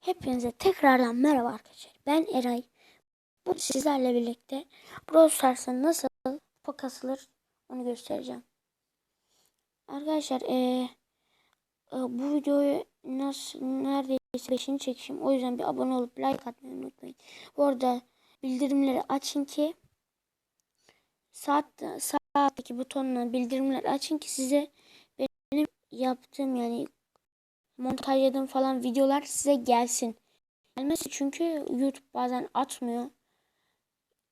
Hepinize tekrardan merhaba arkadaşlar. Ben Eray. Bu sizlerle birlikte Brawl Stars'a nasıl kupa kasılır onu göstereceğim. Arkadaşlar eee, e, bu videoyu nasıl neredeyse 5. çekişim. O yüzden bir abone olup like atmayı unutmayın. Bu arada bildirimleri açın ki saat saatteki butonuna bildirimleri açın ki size benim yaptığım yani montajladığım falan videolar size gelsin. Gelmesi çünkü YouTube bazen atmıyor.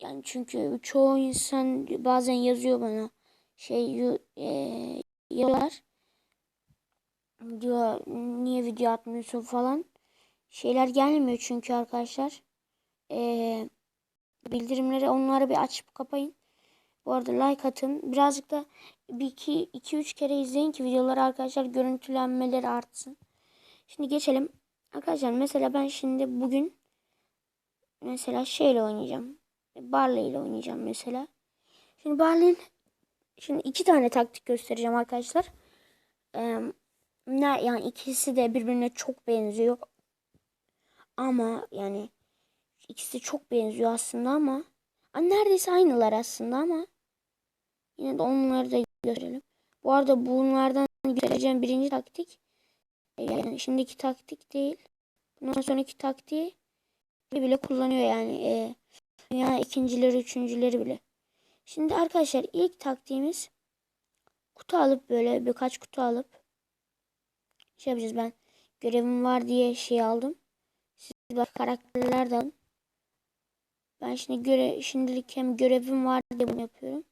Yani çünkü çoğu insan bazen yazıyor bana şey e. Diyor niye video atmıyorsun falan. Şeyler gelmiyor çünkü arkadaşlar. E, bildirimleri onları bir açıp kapayın. Bu arada like atın. Birazcık da bir iki, iki üç kere izleyin ki videoları arkadaşlar görüntülenmeleri artsın. Şimdi geçelim. Arkadaşlar mesela ben şimdi bugün mesela şeyle oynayacağım. Barley ile oynayacağım mesela. Şimdi Barley'in şimdi iki tane taktik göstereceğim arkadaşlar. Ee, yani ikisi de birbirine çok benziyor. Ama yani ikisi çok benziyor aslında ama Aa, neredeyse aynılar aslında ama yine de onları da gösterelim. Bu arada bunlardan göstereceğim birinci taktik yani şimdiki taktik değil. Bundan sonraki taktiği bile kullanıyor yani. E, dünya ikincileri, üçüncüleri bile. Şimdi arkadaşlar ilk taktiğimiz kutu alıp böyle birkaç kutu alıp şey yapacağız ben görevim var diye şey aldım. Siz bak karakterler. Ben şimdi göre şimdilik hem görevim var diye bunu yapıyorum.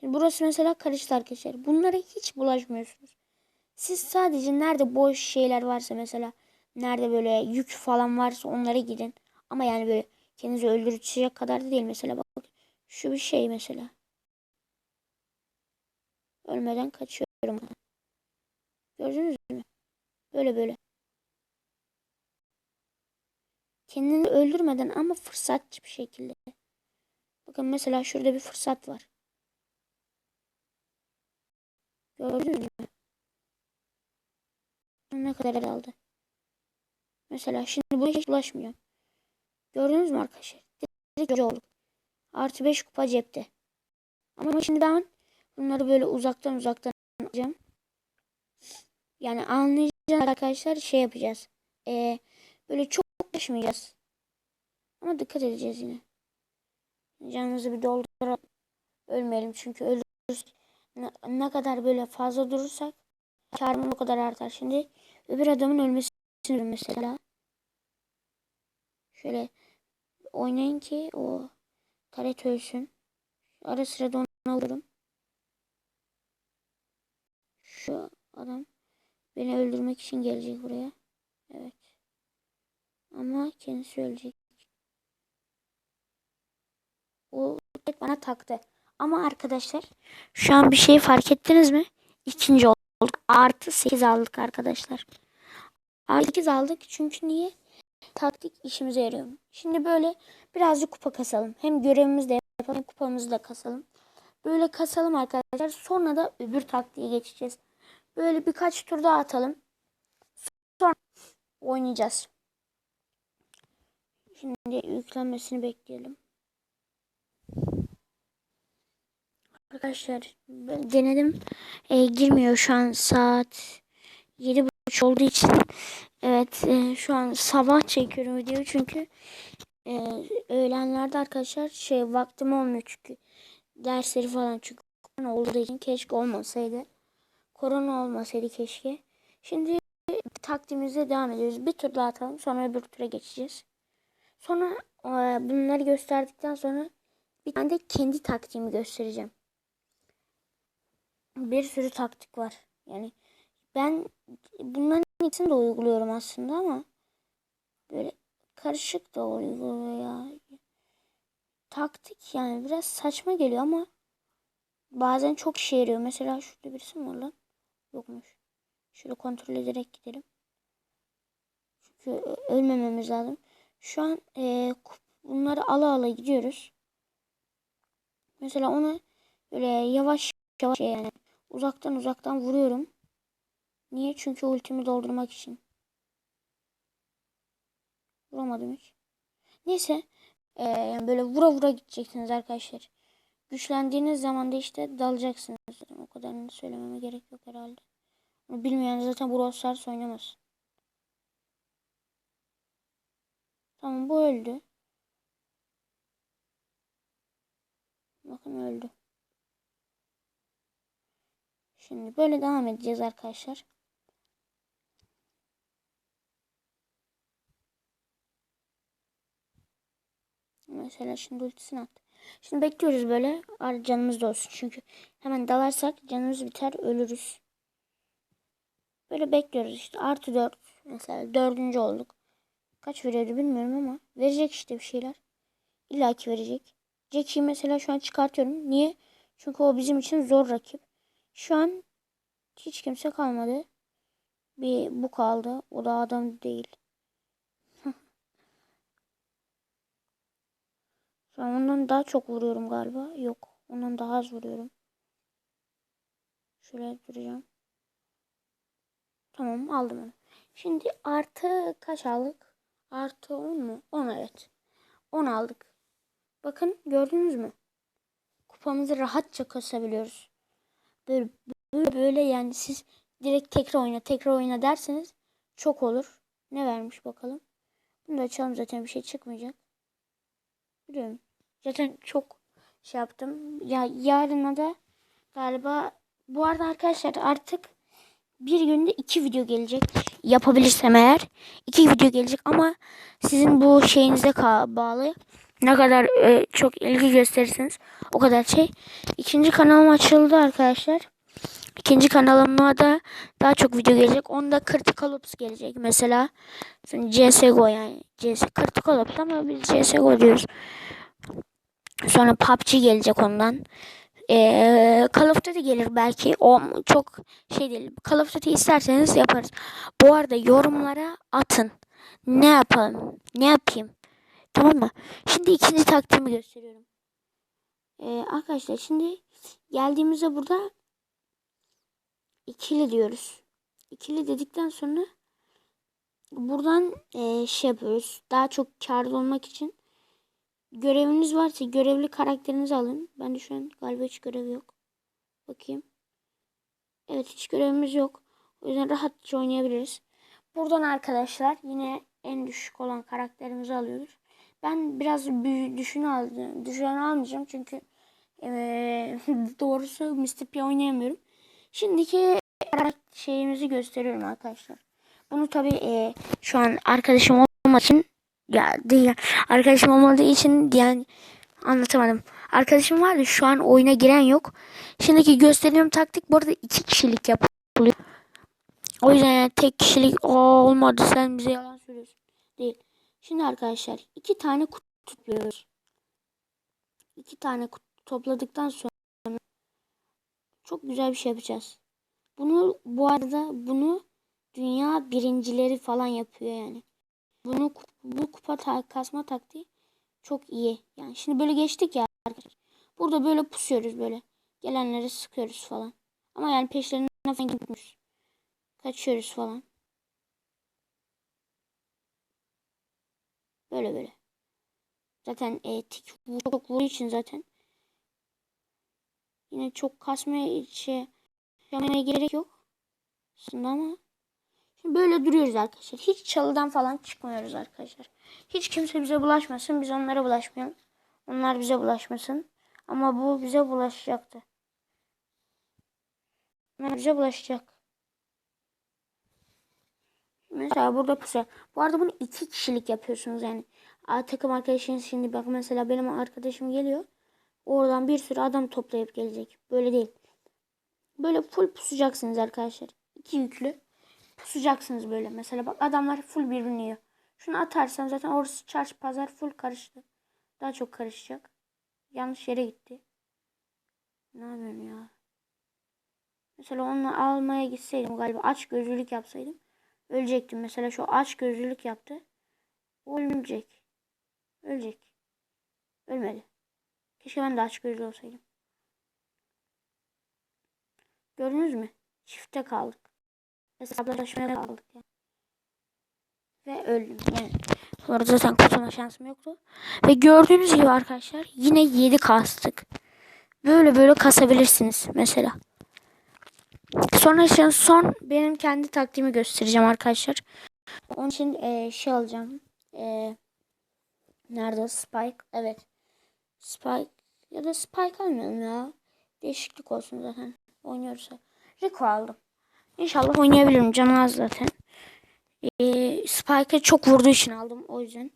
Şimdi burası mesela karıştı arkadaşlar. Bunlara hiç bulaşmıyorsunuz. Siz sadece nerede boş şeyler varsa mesela nerede böyle yük falan varsa onlara gidin. Ama yani böyle kendinizi öldürecek kadar da değil mesela bak. Şu bir şey mesela. Ölmeden kaçıyorum. Gördünüz mü? Böyle böyle. Kendini öldürmeden ama fırsatçı bir şekilde. Bakın mesela şurada bir fırsat var. Gördünüz mü? Ne kadar aldı? Mesela şimdi bu hiç bulaşmıyor. Gördünüz mü arkadaşlar? Direkt olduk. Artı 5 kupa cepte. Ama şimdi ben bunları böyle uzaktan uzaktan alacağım. Yani anlayacağız arkadaşlar şey yapacağız. Ee, böyle çok ulaşmayacağız. Ama dikkat edeceğiz yine. Canımızı bir dolduralım. Ölmeyelim çünkü ölürüz. Ne, ne kadar böyle fazla durursak karımız o kadar artar. Şimdi öbür adamın ölmesini mesela. Şöyle oynayın ki o taret ölsün. Ara sıra da onu alırım. Şu adam beni öldürmek için gelecek buraya. Evet. Ama kendisi ölecek. O bana taktı. Ama arkadaşlar şu an bir şey fark ettiniz mi? İkinci olduk. Artı 8 aldık arkadaşlar. Artı 8 aldık çünkü niye? Taktik işimize yarıyor. Şimdi böyle birazcık kupa kasalım. Hem görevimizi de yapalım, kupamızı da kasalım. Böyle kasalım arkadaşlar. Sonra da öbür taktiğe geçeceğiz. Böyle birkaç tur daha atalım. Sonra oynayacağız. Şimdi yüklenmesini bekleyelim. Arkadaşlar denedim. E, girmiyor şu an saat yedi buçuk olduğu için. Evet e, şu an sabah çekiyorum videoyu çünkü e, öğlenlerde arkadaşlar şey vaktim olmuyor çünkü dersleri falan çünkü korona olduğu için keşke olmasaydı. Korona olmasaydı keşke. Şimdi taktiğimize devam ediyoruz. Bir tur daha atalım sonra öbür tura geçeceğiz. Sonra e, bunları gösterdikten sonra bir tane de kendi taktiğimi göstereceğim bir sürü taktik var. Yani ben bunların ikisini de uyguluyorum aslında ama böyle karışık da uyguluyor ya. Taktik yani biraz saçma geliyor ama bazen çok işe yarıyor. Mesela şurada birisi mi var lan? Yokmuş. Şöyle kontrol ederek gidelim. Çünkü ölmememiz lazım. Şu an e, bunları ala ala gidiyoruz. Mesela ona böyle yavaş yavaş yani uzaktan uzaktan vuruyorum. Niye? Çünkü ultimi doldurmak için. Vuramadım hiç. Neyse. Ee, yani böyle vura vura gideceksiniz arkadaşlar. Güçlendiğiniz zaman da işte dalacaksınız. O kadarını söylememe gerek yok herhalde. Bilmeyen zaten Brawl Stars oynamaz. Tamam bu öldü. Bakın öldü. Şimdi böyle devam edeceğiz arkadaşlar. Mesela şimdi ultisini attı. Şimdi bekliyoruz böyle. Ar- Canımız da olsun. Çünkü hemen dalarsak canımız biter ölürüz. Böyle bekliyoruz işte. Artı 4. Mesela dördüncü olduk. Kaç veriyordu bilmiyorum ama. Verecek işte bir şeyler. İlla ki verecek. Jackie'yi mesela şu an çıkartıyorum. Niye? Çünkü o bizim için zor rakip. Şu an hiç kimse kalmadı. Bir bu kaldı. O da adam değil. Şu an ondan daha çok vuruyorum galiba. Yok. Ondan daha az vuruyorum. Şöyle duracağım. Tamam aldım onu. Şimdi artı kaç aldık? Artı 10 mu? 10 evet. 10 aldık. Bakın gördünüz mü? Kupamızı rahatça kasabiliyoruz. Böyle, böyle, yani siz direkt tekrar oyna tekrar oyna derseniz çok olur. Ne vermiş bakalım. Bunu da açalım zaten bir şey çıkmayacak. Biliyorum. Zaten çok şey yaptım. Ya yarına da galiba bu arada arkadaşlar artık bir günde iki video gelecek. Yapabilirsem eğer iki video gelecek ama sizin bu şeyinize bağlı. Ne kadar e, çok ilgi gösterirseniz o kadar şey. İkinci kanalım açıldı arkadaşlar. İkinci kanalıma da daha çok video gelecek. Onda Critical Ops gelecek. Mesela CSGO yani. CS Critical Ops ama biz CSGO diyoruz. Sonra PUBG gelecek ondan. Ee, Call of Duty gelir belki. O çok şey değil. Call of Duty isterseniz yaparız. Bu arada yorumlara atın. Ne yapalım? Ne yapayım? Tamam mı? Şimdi ikinci taktiğimi gösteriyorum. Ee, arkadaşlar şimdi geldiğimizde burada ikili diyoruz. İkili dedikten sonra buradan e, şey yapıyoruz. Daha çok karlı olmak için göreviniz varsa görevli karakterinizi alın. Ben de şu an galiba hiç görev yok. Bakayım. Evet hiç görevimiz yok. O yüzden rahatça oynayabiliriz. Buradan arkadaşlar yine en düşük olan karakterimizi alıyoruz. Ben biraz düşün aldım. Düşün almayacağım çünkü ee, doğrusu Mr. P oynayamıyorum. Şimdiki şeyimizi gösteriyorum arkadaşlar. Bunu tabi e, şu an arkadaşım olmadığı için ya değil arkadaşım olmadığı için yani anlatamadım. Arkadaşım vardı şu an oyuna giren yok. Şimdiki gösterdiğim taktik bu arada iki kişilik yapılıyor. O yüzden yani tek kişilik olmadı sen bize yalan söylüyorsun. Şimdi arkadaşlar iki tane kutu topluyoruz. İki tane kutu topladıktan sonra çok güzel bir şey yapacağız. Bunu bu arada bunu dünya birincileri falan yapıyor yani. Bunu bu kupa kasma taktiği çok iyi. Yani şimdi böyle geçtik ya arkadaşlar. Burada böyle pusuyoruz böyle. Gelenleri sıkıyoruz falan. Ama yani peşlerinden falan gitmiyoruz. Kaçıyoruz falan. Böyle böyle. Zaten e, tik çok vurduğu için zaten. Yine çok kasmaya şey yapmaya gerek yok. Aslında ama. Şimdi böyle duruyoruz arkadaşlar. Hiç çalıdan falan çıkmıyoruz arkadaşlar. Hiç kimse bize bulaşmasın. Biz onlara bulaşmayalım. Onlar bize bulaşmasın. Ama bu bize bulaşacaktı. Bize bulaşacak. Mesela burada pusu. Bu arada bunu iki kişilik yapıyorsunuz yani. A, takım arkadaşınız şimdi bak mesela benim arkadaşım geliyor. Oradan bir sürü adam toplayıp gelecek. Böyle değil. Böyle full pusacaksınız arkadaşlar. İki yüklü. Pusacaksınız böyle. Mesela bak adamlar full birbirini yiyor. Şunu atarsan zaten orası çarşı pazar full karıştı. Daha çok karışacak. Yanlış yere gitti. Ne yapıyorum ya? Mesela onu almaya gitseydim galiba aç gözlülük yapsaydım. Ölecektim. Mesela şu aç gözlülük yaptı. O ölecek. Ölmedi. Keşke ben de aç gözlü olsaydım. Gördünüz mü? Çifte kaldık. Hesaplaşmaya kaldık yani. Ve öldüm. Yani Sonra zaten kurtulma şansım yoktu. Ve gördüğünüz gibi arkadaşlar yine 7 kastık. Böyle böyle kasabilirsiniz mesela. Sonra için son benim kendi taktiğimi göstereceğim arkadaşlar. Onun için eee, şey alacağım. Eee, nerede Spike? Evet. Spike ya da Spike almayalım ya. Değişiklik olsun zaten. Oynuyoruz. Rico aldım. İnşallah oynayabilirim. Canı az zaten. Ee, Spike'e çok vurduğu için aldım. O yüzden.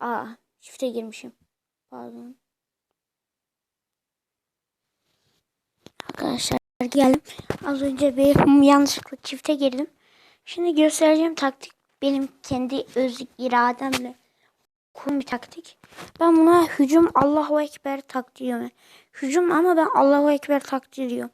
Aa, çifte girmişim. Pardon. Arkadaşlar geldim. Az önce bir yanlışlıkla çifte girdim. Şimdi göstereceğim taktik benim kendi öz irademle kurduğum bir taktik. Ben buna hücum Allahu Ekber taktiği diyorum. Hücum ama ben Allahu Ekber taktiği diyorum.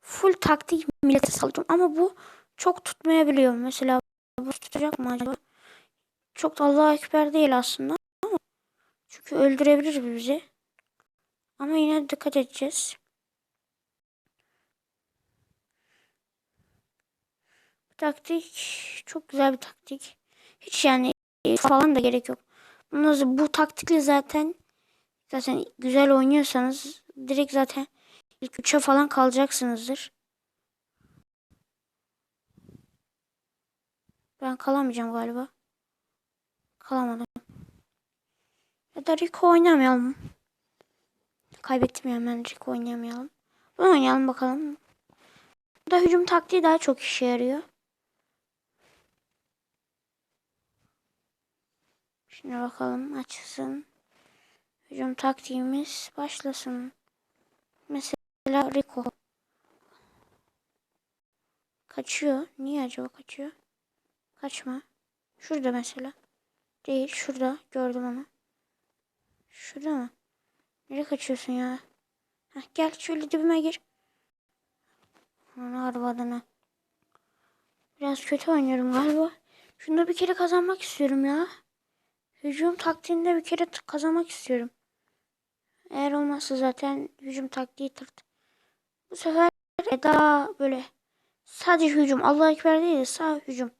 Full taktik millete salıyorum ama bu çok tutmayabiliyor. Mesela bu tutacak mı acaba? Çok da Allahu Ekber değil aslında ama çünkü öldürebilir bizi. Ama yine dikkat edeceğiz. Taktik çok güzel bir taktik. Hiç yani falan da gerek yok. Bunu, bu taktikle zaten zaten güzel oynuyorsanız direkt zaten ilk üçe falan kalacaksınızdır. Ben kalamayacağım galiba. Kalamadım. Ya da Rico oynamayalım. Kaybettim ya hemen Rico oynayamayalım. Bunu oynayalım bakalım. Bu da hücum taktiği daha çok işe yarıyor. Şimdi bakalım açılsın. Hücum taktiğimiz başlasın. Mesela Rico. Kaçıyor. Niye acaba kaçıyor? Kaçma. Şurada mesela. Değil. Şurada. Gördüm onu. Şurada mı? Nereye kaçıyorsun ya? Heh, gel şöyle dibime gir. Ana arabadana. Biraz kötü oynuyorum galiba. Şunda bir kere kazanmak istiyorum ya. Hücum taktiğinde bir kere kazanmak istiyorum. Eğer olmazsa zaten hücum taktiği tırt. Bu sefer daha böyle sadece hücum. Allah ekber değil de sağ hücum.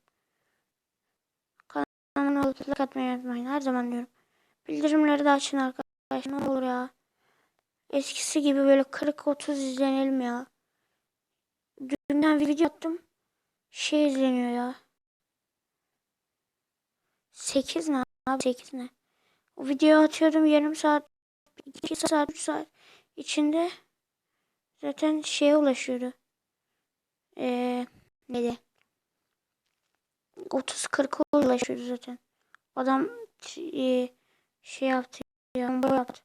Kanalıma like atmayı unutmayın. Her zaman diyorum. Bildirimleri de açın arkadaşlar. Ne olur ya. Eskisi gibi böyle 40-30 izlenelim ya. Dünden video attım. Şey izleniyor ya. 8 ne abi 8 ne? O videoyu atıyorum yarım saat 2 saat 3 saat içinde zaten şeye ulaşıyordu. Ee, neydi? 30-40'a ulaşıyordu zaten. Adam e, şey yaptı ya, bomba yaptı.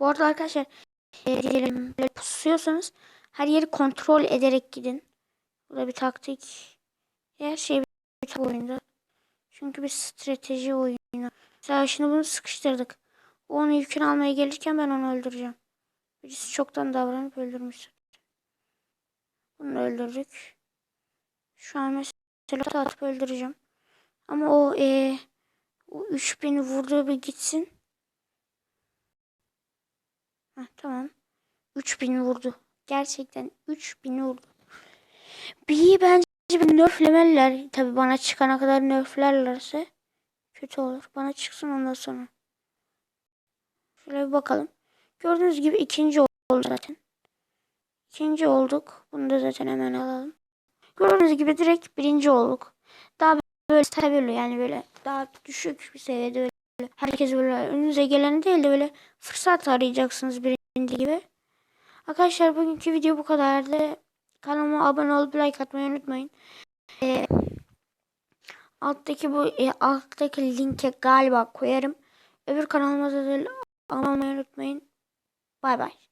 Bu arada arkadaşlar e, diyelim böyle pusuyorsanız her yeri kontrol ederek gidin. Bu da bir taktik. Her şey bir oyunda. Çünkü bir strateji oyunu. Mesela şimdi bunu sıkıştırdık. O onun yükünü almaya gelirken ben onu öldüreceğim. Birisi çoktan davranıp öldürmüş. Bunu öldürdük. Şu an mesela atıp öldüreceğim. Ama o e, o 3000 vurduğu bir gitsin. Heh, tamam. 3000 vurdu. Gerçekten 3000 vurdu. Bir bence bir nerflemeliler. Tabi bana çıkana kadar nerflerlerse kötü olur. Bana çıksın ondan sonra. Şöyle bir bakalım. Gördüğünüz gibi ikinci oldu zaten. İkinci olduk. Bunu da zaten hemen alalım. Gördüğünüz gibi direkt birinci olduk. Daha böyle stabil yani böyle daha düşük bir seviyede böyle herkes böyle önünüze geleni değil de böyle fırsat arayacaksınız birinci gibi. Arkadaşlar bugünkü video bu kadardı. Kanalıma abone olup like atmayı unutmayın. Ee, alttaki bu e, alttaki linke galiba koyarım. Öbür kanalıma da abone olmayı unutmayın. Bay bay.